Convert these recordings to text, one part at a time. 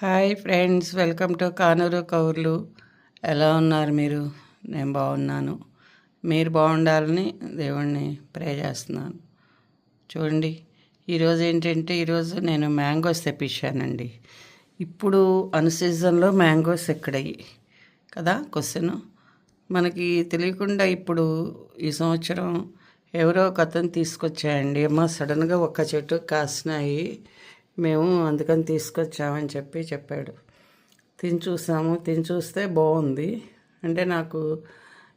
Hi friends welcome to Kanuru కౌర్లు ఎలా ఉన్నారు మీరు? నేను బాగున్నాను. మీరు బాగుండాలని దేవుణ్ణి ప్రే చేస్తున్నాను. చూడండి ఈరోజు ఏంటంటే ఈరోజు నేను మ్యాంగోస్ తెప్పించానండి. ఇప్పుడు అన్ సీజన్లో మ్యాంగోస్ ఎక్కడయ్యి? కదా క్వశ్చన్ మనకి తెలియకుండా ఇప్పుడు ఈ సంవత్సరం ఎవరో ఒక అతను తీసుకొచ్చాయండి. అమ్మ సడన్గా ఒక్క చెట్టు కాసినాయి. మేము అందుకని తీసుకొచ్చామని చెప్పి చెప్పాడు. తిని చూసాము. తిని చూస్తే బాగుంది. అంటే నాకు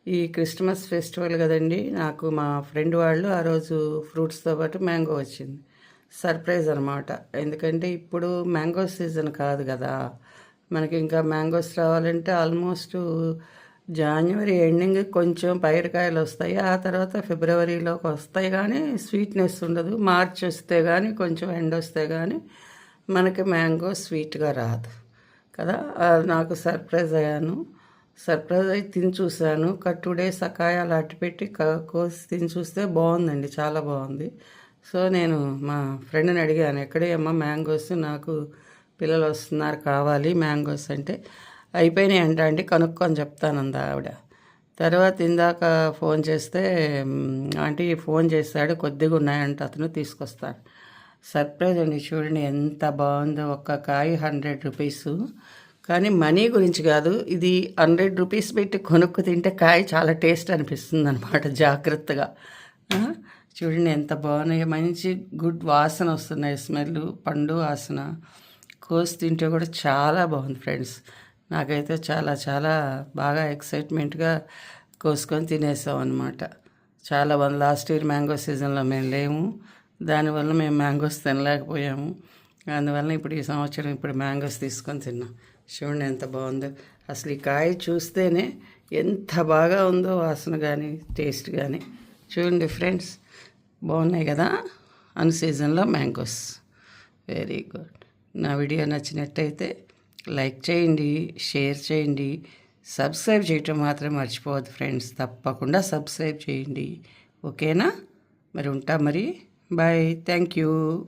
ఈ క్రిస్మస్ ఫెస్టివల్ కదండి నాకు మా ఫ్రెండ్ వాళ్ళు ఆ రోజు ఫ్రూట్స్తో పాటు మ్యాంగో వచ్చింది. సర్ప్రైజ్ అనమాట ఎందుకంటే ఇప్పుడు మ్యాంగో సీజన్ కాదు కదా. మనకి ఇంకా మ్యాంగోస్ రావాలంటే ఆల్మోస్ట్ జాన్వరి ఎండింగ్ కొంచెం పైరకాయలు వస్తాయి. ఆ తర్వాత ఫిబ్రవరిలోకి వస్తాయి కానీ స్వీట్నెస్ ఉండదు. మార్చ్ వస్తే కానీ కొంచెం ఎండ వస్తే కానీ మనకి మ్యాంగో స్వీట్గా రాదు. కదా? అది నాకు సర్ప్రైజ్ అయ్యాను. సర్ప్రైజ్ అయ్యి తిని చూశాను. ఒక టూ డేస్ సకాయాలు కాయలు అట్టిపెట్టి కోసి తిని చూస్తే బాగుందండి. చాలా బాగుంది. సో నేను మా ఫ్రెండ్ని అడిగాను ఎక్కడే అమ్మ మ్యాంగోస్? నాకు పిల్లలు వస్తున్నారు కావాలి మ్యాంగోస్ అంటే. అయిపోయినాయి అంట అండి కనుక్కొని చెప్తానంది ఆవిడ. తర్వాత ఇందాక ఫోన్ చేస్తే ఆంటీ ఫోన్ చేస్తాడు కొద్దిగా ఉన్నాయంట అతను తీసుకొస్తాడు సర్ప్రైజ్ అండి చూడండి ఎంత బాగుందో ఒక్క కాయ హండ్రెడ్ రూపీస్. కానీ మనీ గురించి కాదు ఇది హండ్రెడ్ రూపీస్ పెట్టి కొనుక్కు తింటే కాయ చాలా టేస్ట్ అనిపిస్తుంది అనమాట జాగ్రత్తగా చూడండి ఎంత బాగున్నాయి మంచి గుడ్ వాసన వస్తున్నాయి స్మెల్ పండు వాసన. కోసి తింటే కూడా చాలా బాగుంది ఫ్రెండ్స్. నాకైతే చాలా చాలా బాగా ఎక్సైట్మెంట్గా కోసుకొని తినేసాం అనమాట చాలా బాగుంది. లాస్ట్ ఇయర్ మ్యాంగో సీజన్లో మేము లేము. దానివల్ల మేము మ్యాంగోస్ తినలేకపోయాము. అందువల్ల ఇప్పుడు ఈ సంవత్సరం ఇప్పుడు మ్యాంగోస్ తీసుకొని తిన్నాం. చూడండి ఎంత బాగుందో. అసలు ఈ కాయ చూస్తేనే ఎంత బాగా ఉందో వాసన కానీ టేస్ట్ కానీ చూడండి ఫ్రెండ్స్ బాగున్నాయి కదా? అన్ సీజన్లో మ్యాంగోస్. Very good. నా వీడియో నచ్చినట్టయితే లైక్ చేయండి షేర్ చేయండి సబ్స్క్రైబ్ చేయటం మాత్రం మర్చిపోవద్దు ఫ్రెండ్స్. తప్పకుండా సబ్స్క్రైబ్ చేయండి. ఓకేనా? మరి ఉంటా మరి. బాయ్. Thank you.